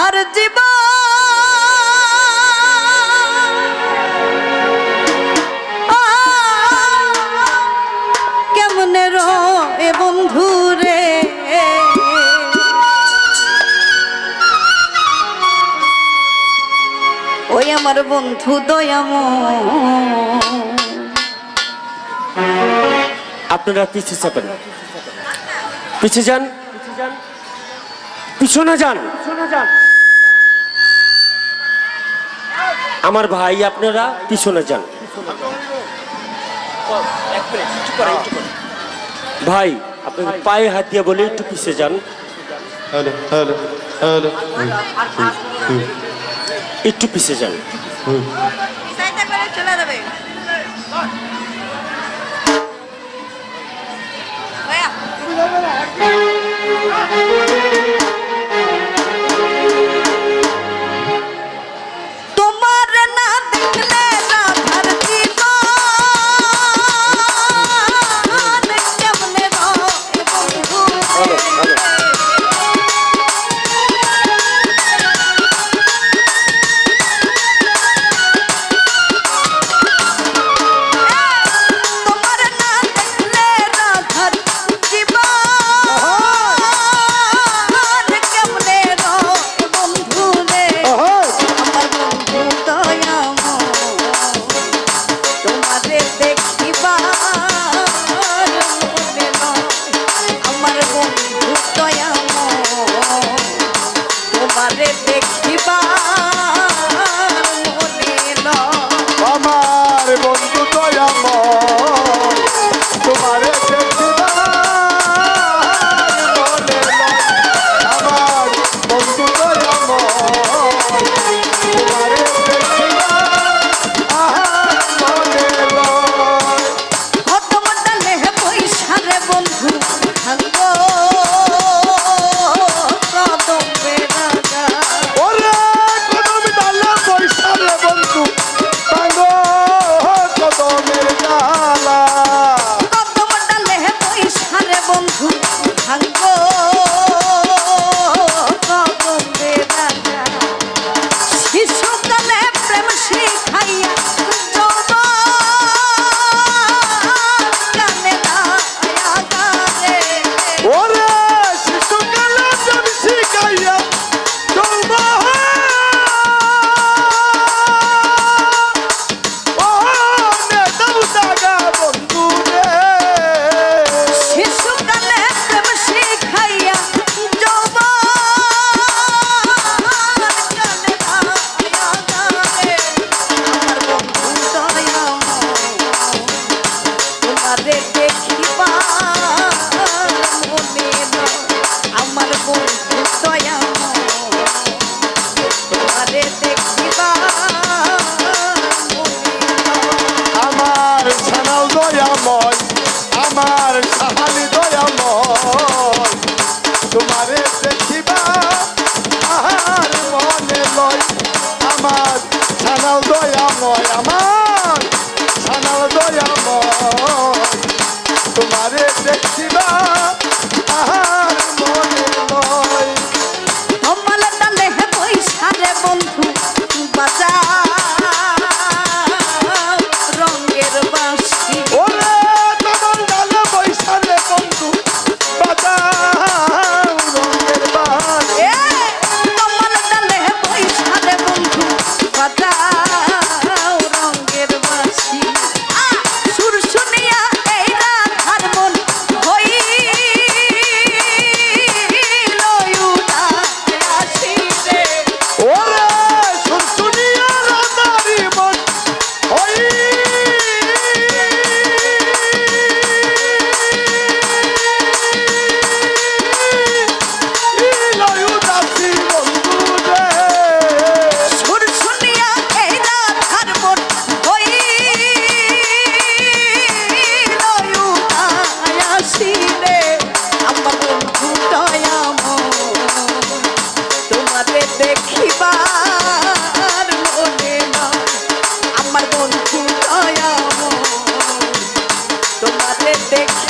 তাহার জীবন। কেমন রে বন্ধু রে? ওই আমার বন্ধু দয়াম আপনারা পিছিয়ে যাবেন পিছিয়ে যান। পিছনে যান। পিছনে যান। আমার ভাই আপনারা পিছনে যান। ভাই আপনি পায়ে হাত দিয়ে বলে একটু পিছিয়ে যান। একটু পিছিয়ে যান। চলে